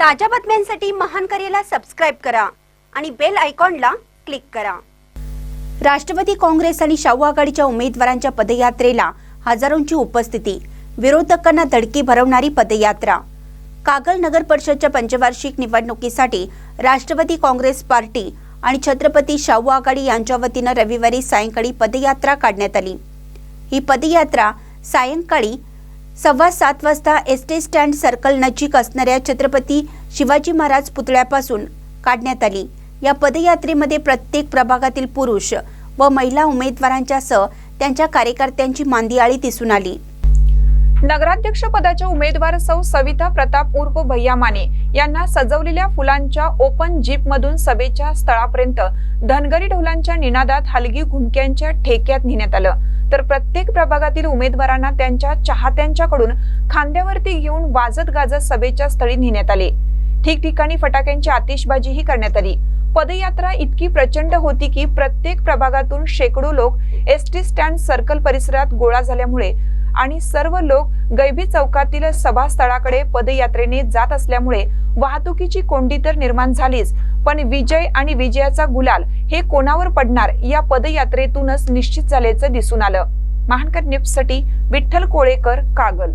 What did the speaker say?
ताज्या बातम्यांसाठी महान करेला सबस्क्राईब करा आणि बेल आयकॉनला क्लिक करा. राष्ट्रवादी काँग्रेस आणि शाहू आघाडीच्या उमेदवारांच्या पदयात्रेला हजारोंची उपस्थिती. विरोधकांना धडकी भरवणारी पदयात्रा. कागल नगर परिषदच्या पंचवार्षिक निवडणुकीसाठी राष्ट्रवादी काँग्रेस पार्टी आणि छत्रपती शाहू आघाडी यांच्या वतीनं रविवारी सायंकाळी पदयात्रा काढण्यात आली. ही पदयात्रा सायंकाळी सव्वा सात वाजता एस टी स्टँड सर्कल नजीक असणाऱ्या छत्रपती शिवाजी महाराज पुतळ्यापासून काढण्यात आली. या पदयात्रेमध्ये प्रत्येक प्रभागातील पुरुष व महिला उमेदवारांच्यासह त्यांच्या कार्यकर्त्यांची मांदियाळी दिसून आली. नगराध्यक्ष पदाच्या उमेदवार सौ सविता प्रताप उर्फ भैया माने यांना सजवलेल्या फुलांच्या ओपन जीप मधून सभेच्या स्थळापर्यंत धनगरी ढोलांच्या निनादात हलगी घुमक्यांच्या ठेक्यात नेण्यात आलं. तर प्रत्येक प्रभागातील उमेदवारांना त्यांच्या चाहत्यांच्याकडून खांद्यावरती घेऊन वाजत गाजत सभेच्या स्थळी नेण्यात आले. ठिकठिकाणी फटाक्यांची आतिषबाजीही करण्यात आली. पदयात्रा इतकी प्रचंड होती की प्रत्येक प्रभागातून शेकडो लोक एस टी स्टँड सर्कल परिसरात गोळा झाल्यामुळे आणि सर्व लोक गैबी चौकातील सभास्थळाकडे पदयात्रेने जात असल्यामुळे वाहतुकीची कोंडी तर निर्माण झालीच पण विजय आणि विजयाचा गुलाल हे कोणावर पडणार या पदयात्रेतूनच निश्चित झाल्याचं दिसून आलं. महानकर न्यूजसाठी विठ्ठल कोळेकर कागल.